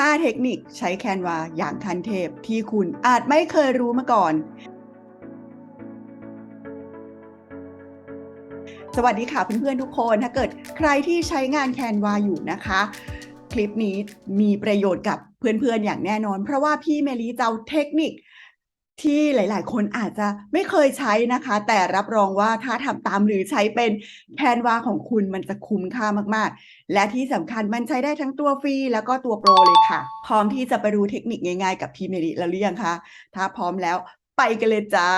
5 เทคนิคใช้แคนวาอย่างทันเทพที่คุณอาจไม่เคยรู้มาก่อน สวัสดีค่ะเพื่อนๆทุกคน ถ้าเกิดใครที่ใช้งานแคนวาอยู่นะคะ คลิปนี้มีประโยชน์กับเพื่อนๆอย่างแน่นอน เพราะว่าพี่เมลีจะเอาเทคนิค ที่หลาย ๆ คนอาจจะไม่เคยใช้นะคะ แต่รับรองว่าถ้าทำตามหรือใช้เป็นแคนวาของคุณมันจะคุ้มค่ามาก ๆ และที่สำคัญมันใช้ได้ทั้งตัวฟรีแล้วก็ตัวโปรเลยค่ะ พร้อมที่จะไปดูเทคนิคง่าย ๆ กับพีเมลีแล้วหรือยังคะ ถ้าพร้อมแล้วไปกันเลยจ้า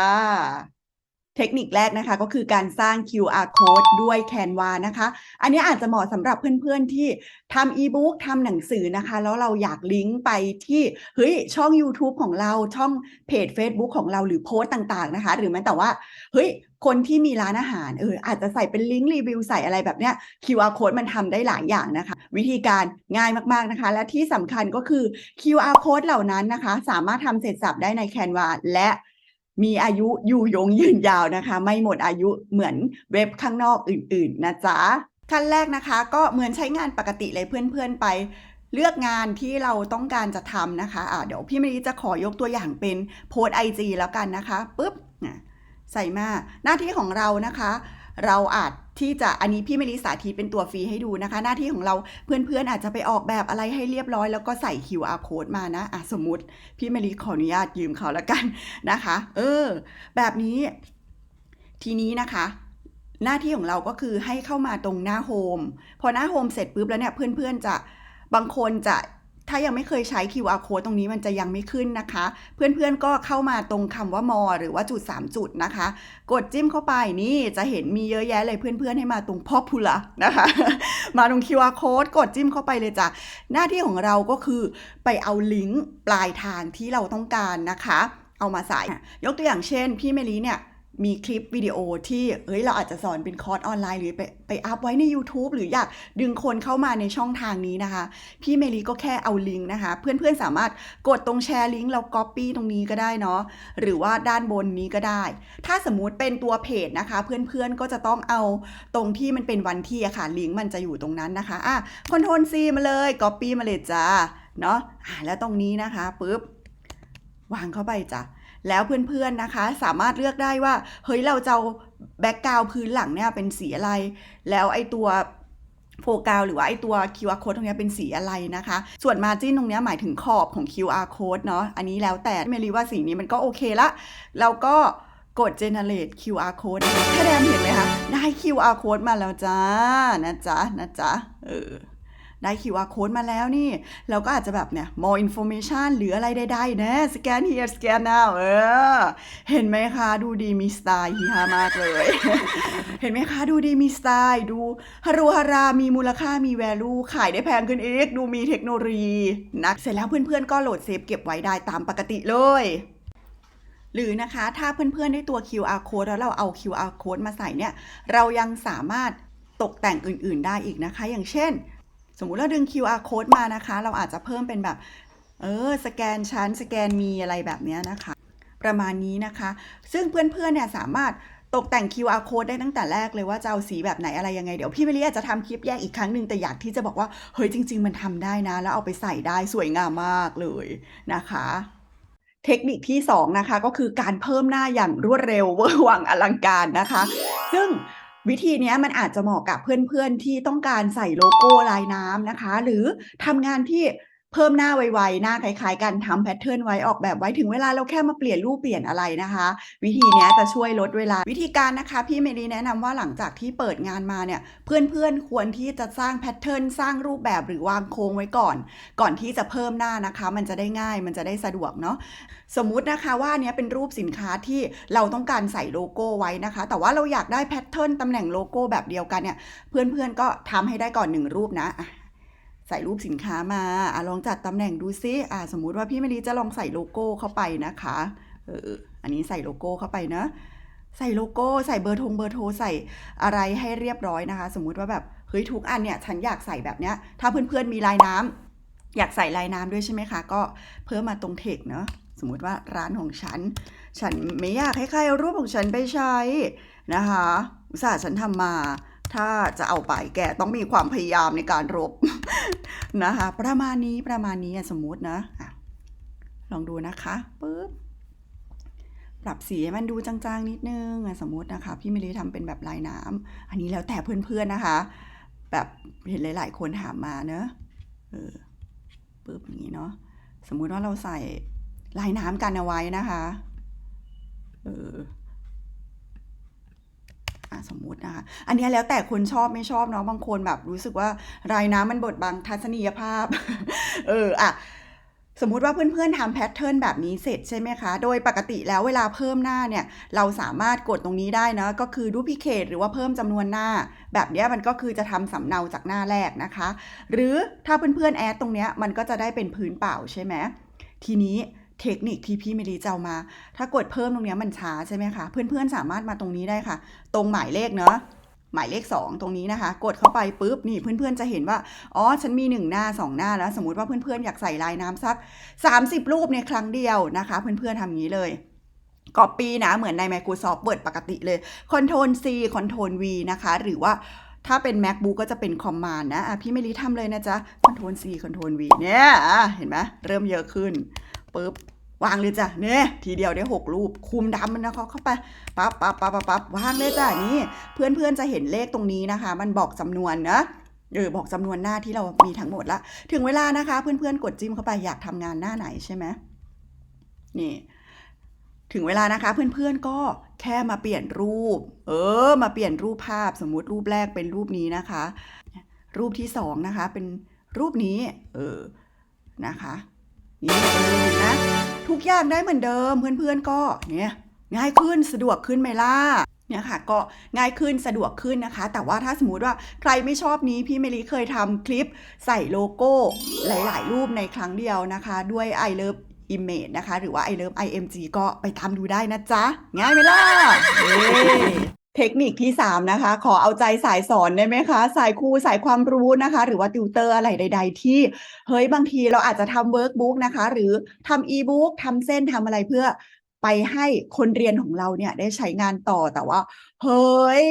เทคนิคแรกนะคะก็คือการสร้าง QR code ด้วย Canva นะคะ อันนี้อาจจะเหมาะสำหรับเพื่อนๆที่ทำอีบุ๊กทำหนังสือนะคะ แล้วเราอยากลิงก์ไปที่เฮ้ยช่อง YouTube ของเราช่องเพจ Facebook ของเราหรือโพสต์ต่างๆนะคะ หรือแม้แต่ว่าเฮ้ยคนที่มีร้านอาหารเอออาจจะใส่เป็นลิงก์รีวิวใส่อะไรแบบเนี้ย QR code มันทำได้หลายอย่างนะคะ วิธีการง่ายมากๆนะคะ และที่สำคัญก็คือ QR code เหล่านั้นนะคะ สามารถทำเสร็จสับได้ใน Canva และ มีอายุอยู่ยงยืนยาวนะคะ ไม่หมดอายุเหมือนเว็บข้างนอกอื่นๆนะจ๊ะขั้นแรกนะคะก็เหมือนใช้งานปกติเลยเพื่อนๆไป เลือกงานที่เราต้องการจะทำนะคะะเดี๋ยวพี่มรีจะขอยกตัวอย่างเป็นโพสไอจีแล้วกันนะคะปุ๊บใส่มาหน้าที่ของเรานะคะ เราอาจที่จะอันนี้พี่มรีสาธิตเป็นตัวฟรีให้ดูนะคะ หน้าที่ของเราเพื่อนๆอาจจะไปออกแบบอะไรให้เรียบร้อย แล้วก็ใส่ QR code มานะอะสมมติพี่มรีขออนุญาตยืมเขาแล้วกันนะคะ เออ แบบนี้ ทีนี้นะคะ หน้าที่ของเราก็คือให้เข้ามาตรงหน้าโฮมพอหน้าโฮมเสร็จปุ๊บแล้วเนี่ยเพื่อนๆจะบางคนจะ ถ้ายังไม่เคยใช้ QR code ตรงนี้มันจะยังไม่ขึ้นนะคะ เพื่อนๆก็เข้ามาตรงคำว่ามอ หรือว่าจุด 3 จุดนะคะ กดจิ้มเข้าไปนี่จะเห็นมีเยอะแยะเลยเพื่อนๆให้มาตรง popular นะคะ มาตรง QR code กดจิ้มเข้าไปเลยจ้ะ หน้าที่ของเราก็คือไปเอาลิงก์ปลายทางที่เราต้องการนะคะ เอามาใส่ ยกตัวอย่างเช่น พี่เมลีเนี่ย มีคลิปวิดีโอที่เอ้ยเราอาจจะสอนเป็นคอร์สออนไลน์หรือไปไปอัพไว้ใน YouTube หรืออยากดึงคนเข้ามาในช่องทางนี้นะคะ พี่เมลีก็แค่เอาลิงก์นะคะ เพื่อนๆสามารถกดตรงแชร์ลิงก์แล้วก๊อปปี้ตรงนี้ก็ได้เนาะหรือว่าด้านบนนี้ก็ได้ ถ้าสมมุติเป็นตัวเพจนะคะ เพื่อนๆก็จะต้องเอาตรงที่มันเป็นวันที่อะค่ะลิงก์มันจะอยู่ตรงนั้นนะคะอะคอนโทรลซีมาเลยก๊อปปี้มาเลยจ้าเนาะอะแล้วตรงนี้นะคะปุ๊บวางเข้าไปจ้ะ แล้วเพื่อนๆนะคะ สามารถเลือกได้ว่า เฮ้ยเราจะแบ็กกราวพื้นหลังเนี่ยเป็นสีอะไร แล้วไอตัวโฟกัสหรือว่าไอตัว QR code ตรงนี้เป็นสีอะไรนะคะ ส่วน margin ตรงนี้หมายถึงขอบของ QR code เนาะ อันนี้แล้วแต่เมลีว่าสีนี้มันก็โอเคละเราก็กด generate QR code ถ้าแดมเห็นไหมคะ ได้ QR code มาแล้วจ้า นะจ๊ะ นะจ๊ะ เออ ได้ QR code มาแล้วนี่ เราก็อาจจะแบบเนี่ย more information หรืออะไรใดๆนะ scan here scan now เออ เห็นไหมคะดูดีมีสไตล์ฮีฮามากเลย เห็นไหมคะดูดีมีสไตล์ดูฮารุฮารามีมูลค่ามี value ขายได้แพงขึ้นอีกดูมีเทคโนโลยีนะเสร็จแล้วเพื่อนๆก็โหลดเซฟเก็บไว้ได้ตามปกติเลยหรือนะคะถ้าเพื่อนๆ ได้ตัว QR code แล้วเราเอา QR code มาใส่เนี่ย เรายังสามารถตกแต่งอื่นๆได้อีกนะคะ อย่างเช่น มมุติเราดึง QR code มานะคะ เราอาจจะเพิ่มเป็นแบบเออสแกนชั้นสแกนมีอะไรแบบนี้นะคะ ประมาณนี้นะคะ ซึ่งเพื่อนๆเนี่ยสามารถตกแต่ง QR code ได้ตั้งแต่แรกเลยว่าจะเอาสีแบบไหนอะไรยังไง เดี๋ยวพี่เมลี่อาจจะทำคลิปแยกอีกครั้งหนึ่งแต่อยากที่จะบอกว่า เฮ้ยจริง ๆ มันทำได้นะ แล้วเอาไปใส่ได้สวยงามมากเลยนะคะ เทคนิคที่ 2 นะคะ ก็คือการเพิ่มหน้าอย่างรวดเร็วเวอร์วังอลังการนะคะ ซึ่ง วิธีนี้มันอาจจะเหมาะกับเพื่อนๆที่ต้องการใส่โลโก้ลายน้ำนะคะ หรือทำงานที่ เพิ่มหน้าไวๆหน้าคล้ายๆกันทำแพทเทิร์นไว้ออกแบบไว้ถึงเวลาเราแค่มาเปลี่ยนรูปเปลี่ยนอะไรนะคะ วิธีนี้จะช่วยลดเวลา วิธีการนะคะ พี่เมลีแนะนำว่าหลังจากที่เปิดงานมาเนี่ย เพื่อนๆควรที่จะสร้างแพทเทิร์นสร้างรูปแบบหรือวางโครงไว้ก่อน ก่อนที่จะเพิ่มหน้านะคะ มันจะได้ง่ายมันจะได้สะดวกเนาะสมมุตินะคะว่าเนี้ยเป็นรูปสินค้าที่เราต้องการใส่โลโก้ไว้นะคะ แต่ว่าเราอยากได้แพทเทิร์นตำแหน่งโลโก้แบบเดียวกันเนี่ยเพื่อนๆก็ทำให้ได้ก่อนหนึ่งรูปนะ ส่รูปสินค้ามาอะลองจัดตำแหน่งดูซิอะสมมุติว่าพี่มลีจะลองใส่โลโก้เข้าไปนะคะเอออันนี้ใส่โลโก้เข้าไปนะ ใส่โลโก้ใส่เบอร์โทงเบอร์โทรใส่อะไรให้เรียบร้อยนะคะ สมมุติว่าแบบเฮ้ยทุกอันเนี่ยฉันอยากใส่แบบเนี้ยถ้าเพื่อนๆมีลายน้ำอยากใส่ลายน้ำด้วยใช่ไหมคะ ก็เพิ่มมาตรงเทคเนาะสมมุติว่าร้านของฉัน ฉันไม่อยากให้ใครเอารูปของฉันไปใช้นะคะ อุตส่าห์ฉันทำมา ถ้าจะเอาไปแกต้องมีความพยายามในการรบนะคะ ประมาณนี้ประมาณนี้สมมุตินะลองดูนะคะปึ๊บปรับสีให้มันดูจางๆนิดนึงสมมตินะคะ พี่เมลีทำเป็นแบบลายน้ำอันนี้แล้วแต่เพื่อนๆนะคะ แบบเห็นหลาย ๆ คนถามมาเนอะเออปึ๊บอย่างนี้เนาะสมมุติว่าเราใส่ลายน้ำกันเอาไว้นะคะ เออ อะสมมุตินะคะ อันนี้แล้วแต่คนชอบไม่ชอบเนาะบางคนแบบรู้สึกว่ารายน้ำมันบดบังทัศนียภาพ เอออะสมมุติว่าเพื่อนๆทำแพทเทิร์นแบบนี้เสร็จใช่ไหมคะ โดยปกติแล้วเวลาเพิ่มหน้าเนี่ย เราสามารถกดตรงนี้ได้นะ ก็คือดูพิเคทหรือว่าเพิ่มจำนวนหน้า แบบเนี้ยมันก็คือจะทำสำเนาจากหน้าแรกนะคะ หรือถ้าเพื่อนๆแอดตรงเนี้ยมันก็จะได้เป็นพื้นเปล่าใช่ไหมทีนี้ เทคนิคที่พี่เมลีจะเอามา ถ้ากดเพิ่มตรงนี้มันช้าใช่ไหมคะ เพื่อนๆสามารถมาตรงนี้ได้ค่ะ ตรงหมายเลขเนาะหมายเลข 2 ตรงนี้นะคะ กดเข้าไปปุ๊บนี่เพื่อนๆจะเห็นว่า อ๋อ ฉันมี 1 หน้า 2 หน้าแล้ว สมมุติว่าเพื่อนๆอยากใส่ลายน้ำสัก 30 รูปในครั้งเดียวนะคะ เพื่อนๆทำอย่างนี้เลย Copy นะ เหมือนใน Microsoft Word ปกติเลย Ctrl C Ctrl V นะคะ หรือว่าถ้าเป็น MacBook ก็จะเป็น Command นะะพี่ไม่รีทำเลยนะจ๊ะ Ctrl C Ctrl V เนี่ยอะเห็นไหมเริ่มเยอะขึ้นปุ๊บ วางเลยจ้ะเนี่ยทีเดียวได้หกรูปคุมดำมันนะเขาเข้าไปปั๊บปั๊บปั๊บปั๊บปั๊บวางเลยจ้ะนี่เพื่อนเพื่อนๆจะเห็นเลขตรงนี้นะคะ มันบอกจำนวนนะเออบอกจำนวนหน้าที่เรามีทั้งหมดละ ถึงเวลานะคะ เพื่อนเพื่อนๆกดจิ้มเข้าไปอยากทำงานหน้าไหนใช่ไหมนี่ถึงเวลานะคะ เพื่อนๆก็แค่มาเปลี่ยนรูป เออ มาเปลี่ยนรูปภาพสมมุติรูปแรกเป็นรูปนี้นะคะ รูปที่สองนะคะ เป็นรูปนี้ เออนะคะนี่เออเห็นไหม ทุกอย่างได้เหมือนเดิม เพื่อนๆก็เนี่ยง่ายขึ้นสะดวกขึ้นไหมล่ะเนี่ยค่ะก็ง่ายขึ้นสะดวกขึ้นนะคะ แต่ว่าถ้าสมมติว่าใครไม่ชอบนี้พี่เมลีเคยทำคลิปใส่โลโก้หลาย ๆ รูปในครั้งเดียวนะคะ ด้วย I love image นะคะ หรือว่า I love img ก็ไปตามดูได้นะจ๊ะ ง่ายไหมล่ะ เทคนิคที่3นะคะ ขอเอาใจสายสอนได้ไหมคะ สายครูสายความรู้นะคะ หรือว่าติวเตอร์อะไรใด ๆ ที่เฮ้ยบางทีเราอาจจะทำเวิร์กบุ๊กนะคะ หรือทำอีบุ๊กทำเส้นทำอะไรเพื่อไปให้คนเรียนของเราเนี่ยได้ใช้งานต่อแต่ว่า เฮ้ย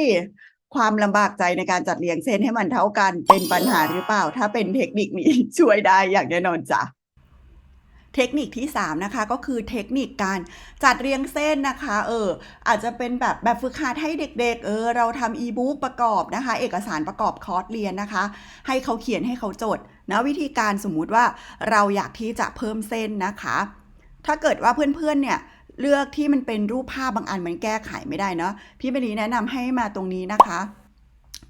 ความลำบากใจในการจัดเรียงเส้นให้มันเท่ากันเป็นปัญหาหรือเปล่า ถ้าเป็นเทคนิคนี้ช่วยได้อย่างแน่นอนจ้ะ เทคนิคที่ 3 นะคะ ก็คือเทคนิคการจัดเรียงเส้นนะคะ เออ อาจจะเป็นแบบแบบฝึกหัดให้เด็กๆ เออ เราทำอีบุ๊กประกอบนะคะ เอกสารประกอบคอร์สเรียนนะคะ ให้เขาเขียนให้เขาจดนะวิธีการสมมุติว่าเราอยากที่จะเพิ่มเส้นนะคะ ถ้าเกิดว่าเพื่อนๆ เนี่ยเลือกที่มันเป็นรูปภาพบางอันมันแก้ไขไม่ได้เนาะพี่เมลีแนะนำให้มาตรงนี้นะคะ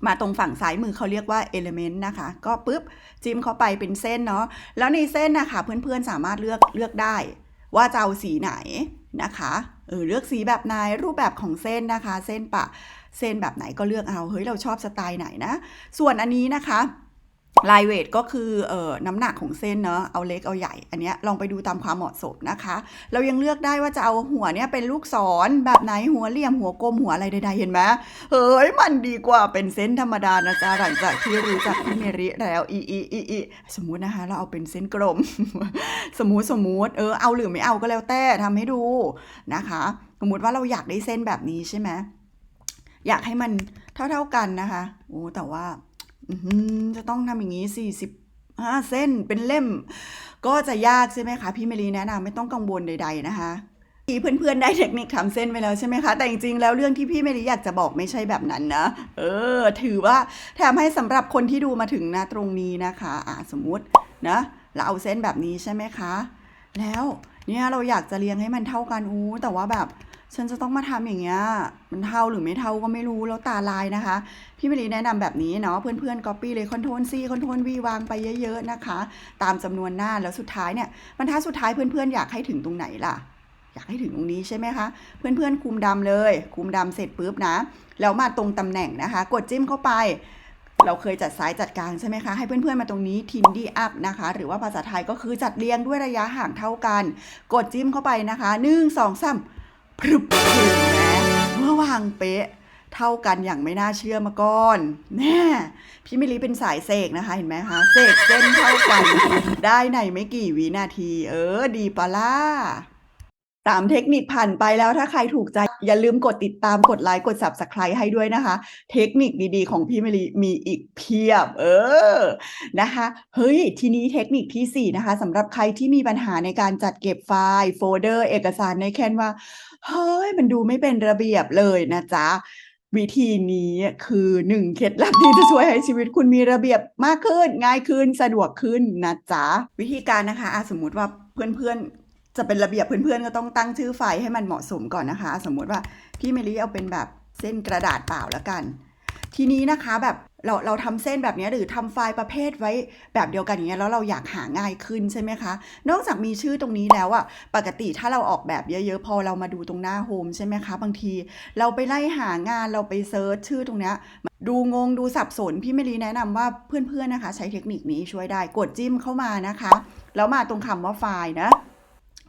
มาตรงฝั่งซ้ายมือเขาเรียกว่า element นะคะ ก็ปุ๊บจิ้มเข้าไปเป็นเส้นเนาะแล้วในเส้นนะคะเพื่อนๆสามารถเลือกเลือกได้ ว่าจะเอาสีไหนนะคะเออเลือกสีแบบไหนรูปแบบของเส้นนะคะ เส้นปะเส้นแบบไหนก็เลือกเอาเฮ้ยเราชอบสไตล์ไหนนะ ส่วนอันนี้นะคะ ลายเวทก็คือเอ่อน้ำหนักของเส้นเนาะเอาเล็กเอาใหญ่ อันเนี้ยลองไปดูตามความเหมาะสมนะคะ เรายังเลือกได้ว่าจะเอาหัวเนี่ยเป็นลูกศรแบบไหนหัวเหลี่ยมหัวกลมหัวอะไรใดๆเห็นไหมเฮ้ยมันดีกว่าเป็นเส้นธรรมดานะจ๊ะหลังจากที่รู้จักพี่เมริแล้วอีอีอีอีสมมุตินะคะเราเอาเป็นเส้นกลม สมมุติสมมุติเออเอาหรือไม่เอาก็แล้วแต่ทำให้ดูนะคะ สมมุติว่าเราอยากได้เส้นแบบนี้ใช่ไหมอยากให้มันเท่า ๆกันนะคะโอ้แต่ว่า จะต้องทำอย่างนี้45เส้นเป็นเล่ม ก็จะยากใช่ไหมคะ พี่เมลีแนะนำไม่ต้องกังวลใด ๆ นะคะที่เพื่อนๆได้เทคนิคทำเส้นไปแล้วใช่ไหมคะ แต่จริงๆแล้วเรื่องที่พี่เมลีอยากจะบอกไม่ใช่แบบนั้นนะ เออ ถือว่าแถมให้สำหรับคนที่ดูมาถึงนะตรงนี้นะคะอ่าสมมุตินะเราเอาเส้นแบบนี้ใช่ไหมคะ แล้วเนี่ยเราอยากจะเรียงให้มันเท่ากันอู้แต่ว่าแบบ ฉันจะต้องมาทำอย่างเงี้ย มันเท่าหรือไม่เท่าก็ไม่รู้แล้วตาลายนะคะ พี่มลีแนะนำแบบนี้เนาะ เพื่อนๆก็ปี้เลยคอนโทนซีคอนโทนวีวางไปเยอะ ๆ นะคะ ตามจำนวนหน้าแล้วสุดท้ายเนี่ยบรรทัดสุดท้ายเพื่อนๆ อยากให้ถึงตรงไหนล่ะ อยากให้ถึงตรงนี้ใช่ไหมคะ เพื่อนๆ คุมดำเลย คุมดำเสร็จปุ๊บนะ แล้วมาตรงตำแหน่งนะคะ กดจิ้มเข้าไปเราเคยจัดซ้ายจัดกลางใช่ไหมคะ ให้เพื่อนๆมาตรงนี้ทินดี้อัพนะคะ หรือว่าภาษาไทยก็คือจัดเรียงด้วยระยะห่างเท่ากัน กดจิ้มเข้าไปนะคะหนึ่งสองสาม กรึบถึงนะเมื่อวางเป๊ะเท่ากันอย่างไม่น่าเชื่อมาก่อน แน่ พี่มิลิเป็นสายเสกนะคะ เห็นไหมคะ เสกเส้นเท่ากัน ได้ในไม่กี่วินาที เออ ดีปะล่ะ ตามเทคนิคผ่านไปแล้วถ้าใครถูกใจ อย่าลืมกดติดตามกดไลค์กด subscribe ให้ด้วยนะคะ เทคนิคดีๆ ของพี่มลีมีอีกเพียบ เออนะคะเฮ้ยทีนี้เทคนิคที่ 4 นะคะสำหรับใครที่มีปัญหาในการจัดเก็บไฟล์โฟลเดอร์เอกสารในแคนว่า เฮ้ย มันดูไม่เป็นระเบียบเลยนะจ๊ะวิธีนี้คือหนึ่งเคล็ดลับที่จะช่วยให้ชีวิตคุณมีระเบียบมากขึ้น ง่ายขึ้นสะดวกขึ้นนะจ๊ะ วิธีการนะคะอะสมมุติว่าเพื่อนๆ จะเป็นระเบียบเพื่อนๆก็ต้องตั้งชื่อไฟให้มันเหมาะสมก่อนนะคะ สมมติว่าพี่เมลี่เอาเป็นแบบเส้นกระดาษเปล่าแล้วกัน ทีนี้นะคะแบบเราเราทำเส้นแบบนี้หรือทำไฟล์ประเภทไว้แบบเดียวกันอย่างเงี้ยแล้วเราอยากหาง่ายขึ้นใช่ไหมคะ นอกจากมีชื่อตรงนี้แล้วอะปกติถ้าเราออกแบบเยอะๆ พอเรามาดูตรงหน้าโฮมใช่ไหมคะ บางที เราไปไล่หางานเราไปเซิร์ชชื่อตรงเนี้ยดูงงดูสับสน พี่เมลีแนะนำว่าเพื่อนๆนะคะ ใช้เทคนิคนี้ช่วยได้กดจิ้มเข้ามานะคะ แล้วมาตรงคำว่าไฟล์นะ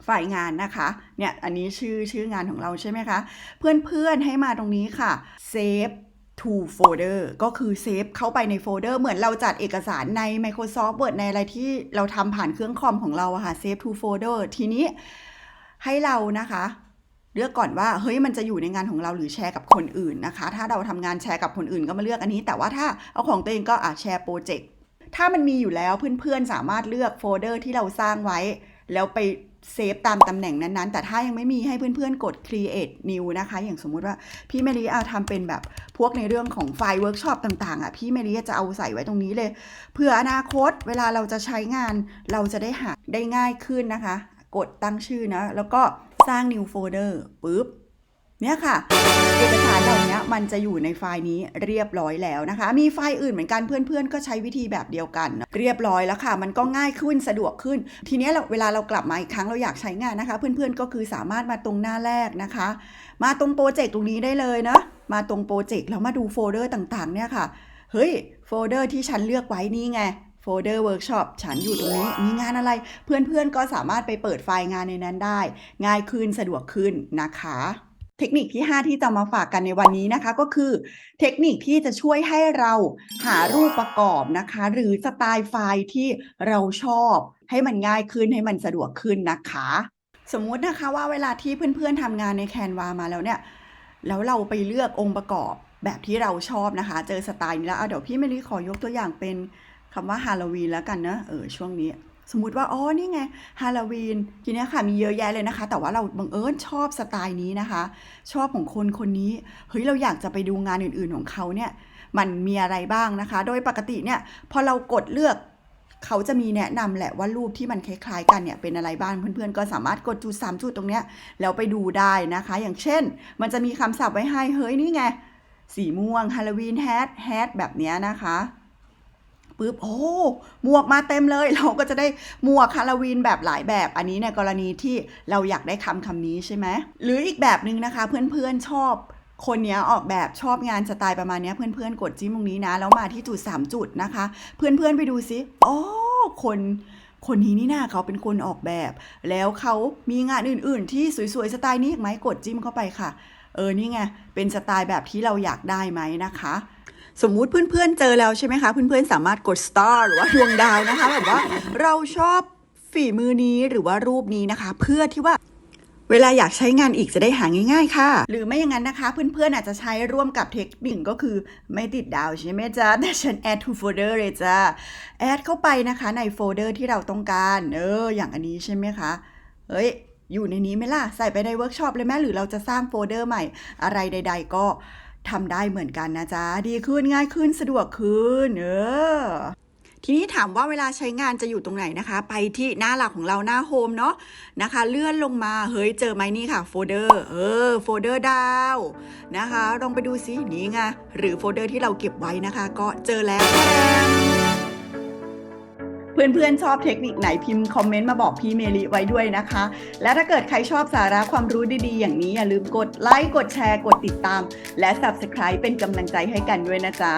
ไฟล์งานนะคะเนี่ยอันนี้ชื่อชื่องานของเราใช่ไหมคะ เพื่อนๆให้มาตรงนี้ค่ะ save to folder ก็คือเซฟเข้าไปในโฟลเดอร์เหมือนเราจัดเอกสารใน Microsoft Word ในอะไรที่เราทำผ่านเครื่องคอมของเราอะค่ะ save to folder ทีนี้ให้เรานะคะ เลือกก่อนว่าเฮ้ยมันจะอยู่ในงานของเราหรือแชร์กับคนอื่นนะคะ ถ้าเราทำงานแชร์กับคนอื่นก็มาเลือกอันนี้ แต่ว่าถ้าเอาของตัวเองก็อะแชร์โปรเจกต์ถ้ามันมีอยู่แล้วเพื่อนๆสามารถเลือกโฟลเดอร์ที่เราสร้างไว้ แล้วไป เซฟตามตำแหน่งนั้นๆ แต่ถ้ายังไม่มีให้เพื่อนๆ กด create new นะคะ อย่างสมมุติว่าพี่เมลีเอาทำเป็นแบบพวกในเรื่องของไฟล์เวิร์กช็อปต่างๆอะพี่เมลีจะเอาใส่ไว้ตรงนี้เลย เพื่ออนาคตเวลาเราจะใช้งานเราจะได้หาได้ง่ายขึ้นนะคะ กดตั้งชื่อนะ แล้วก็สร้าง new folder ปุ๊บ เนี่ยค่ะ เอกสารเหล่านี้มันจะอยู่ในไฟล์นี้เรียบร้อยแล้วนะคะ มีไฟล์อื่นเหมือนกันเพื่อนๆ ก็ใช้วิธีแบบเดียวกัน เรียบร้อยแล้วค่ะ มันก็ง่ายขึ้นสะดวกขึ้น ทีนี้เราเวลาเรากลับมาอีกครั้งเราอยากใช้งานนะคะ เพื่อนๆก็คือสามารถมาตรงหน้าแรกนะคะ มาตรงโปรเจกต์ตรงนี้ได้เลยนะมาตรงโปรเจกต์แล้วมาดูโฟลเดอร์ต่างๆเนี่ยค่ะเฮ้ยโฟลเดอร์ที่ฉันเลือกไว้นี่ไงโฟลเดอร์เวิร์กช็อปฉันอยู่ตรงนี้ มีงานอะไร เพื่อนๆก็สามารถไปเปิดไฟล์งานในนั้นได้ ง่ายขึ้นสะดวกขึ้นนะคะ เทคนิคที่ 5 ที่จะมาฝากกันในวันนี้นะคะ ก็คือเทคนิคที่จะช่วยให้เราหารูปประกอบนะคะ หรือสไตล์ไฟล์ที่เราชอบ ให้มันง่ายขึ้นให้มันสะดวกขึ้นนะคะ สมมุตินะคะว่าเวลาที่เพื่อนๆทำงานในแคนวามาแล้วเนี่ย แล้วเราไปเลือกองค์ประกอบแบบที่เราชอบนะคะ เจอสไตล์นี้แล้วเเดี๋ยวพี่เมลี่ขอยกตัวอย่างเป็นคำว่าฮาโลวีนแล้วกันนะเออช่วงนี้ สมมุติว่าอ๋อนี่ไงฮาโลวีนทีนี้ค่ะมีเยอะแยะเลยนะคะ แต่ว่าเราบังเอิญชอบสไตล์นี้นะคะ ชอบของคนคนนี้เฮ้ยเราอยากจะไปดูงานอื่นๆของเขาเนี่ยมันมีอะไรบ้างนะคะ โดยปกติเนี่ยพอเรากดเลือกเขาจะมีแนะนำแหละว่ารูปที่มันคล้ายๆกันเนี่ยเป็นอะไรบ้างเพื่อนๆ ก็สามารถกดจุด3จุดตรงเนี้ยแล้วไปดูได้นะคะ อย่างเช่น มันจะมีคำศัพท์ไว้ให้เฮ้ยนี่ไงสีม่วงฮาโลวีนแฮทแฮทแบบเนี้ยนะคะ ปุ๊บโอ้หมวกมาเต็มเลย เราก็จะได้หมวกฮาโลวีนแบบหลายแบบ อันนี้ในกรณีที่เราอยากได้คำคำนี้ใช่ไหมหรืออีกแบบหนึ่งนะคะ เพื่อนๆชอบคนนี้ออกแบบชอบงานสไตล์ประมาณนี้เพื่อนๆ กดจิ้มตรงนี้นะ แล้วมาที่จุด 3 จุดนะคะ เพื่อนๆไปดูซิอ๋อคนคนนี้นี่นาเขาเป็นคนออกแบบ แล้วเขามีงานอื่น ๆ ที่สวยๆสไตล์นี้อีกไหมกดจิ้มเข้าไปค่ะ เออนี่ไงเป็นสไตล์แบบที่เราอยากได้ไหมนะคะ สมมุติเพื่อนๆเจอแล้วใช่ไหมคะ เพื่อนๆสามารถกด star หรือว่าดวงดาวนะคะแบบว่าเราชอบฝีมือนี้หรือว่ารูปนี้นะคะ เพื่อที่ว่าเวลาอยากใช้งานอีกจะได้หาง่ายๆ ค่ะ หรือไม่อย่างนั้นนะคะ เพื่อนๆอาจจะใช้ร่วมกับเทคนิคก็คือไม่ติดดาวใช่ไหมจ๊ะ แต่ฉัน add to folder เลยจ้า add เข้าไปนะคะในโฟลเดอร์ที่เราต้องการ เออ อย่างอันนี้ใช่ไหมคะ เฮ้ย อยู่ในนี้ไหมล่ะ ใส่ไปในเวิร์กช็อปเลยไหมหรือเราจะสร้างโฟลเดอร์ใหม่อะไรใด ๆ ก็ ทำได้เหมือนกันนะจ๊ะ ดีขึ้นง่ายขึ้นสะดวกขึ้นเออทีนี้ถามว่าเวลาใช้งานจะอยู่ตรงไหนนะคะ ไปที่หน้าหลักของเราหน้าโฮมเนาะนะคะ เลื่อนลงมาเฮ้ยเจอไหมนี่ค่ะโฟลเดอร์เออโฟลเดอร์ดาวนะคะ ลองไปดูซินี่ไงหรือโฟลเดอร์ที่เราเก็บไว้นะคะ ก็เจอแล้ว เพื่อนๆชอบเทคนิคไหนพิมพ์คอมเมนต์มาบอกพี่เมลีไว้ด้วยนะคะ และถ้าเกิดใครชอบสาระความรู้ดีๆ อย่างนี้อย่าลืมกดไลค์กดแชร์กดติดตาม และ Subscribe เป็นกำลังใจให้กันด้วยนะจ๊ะ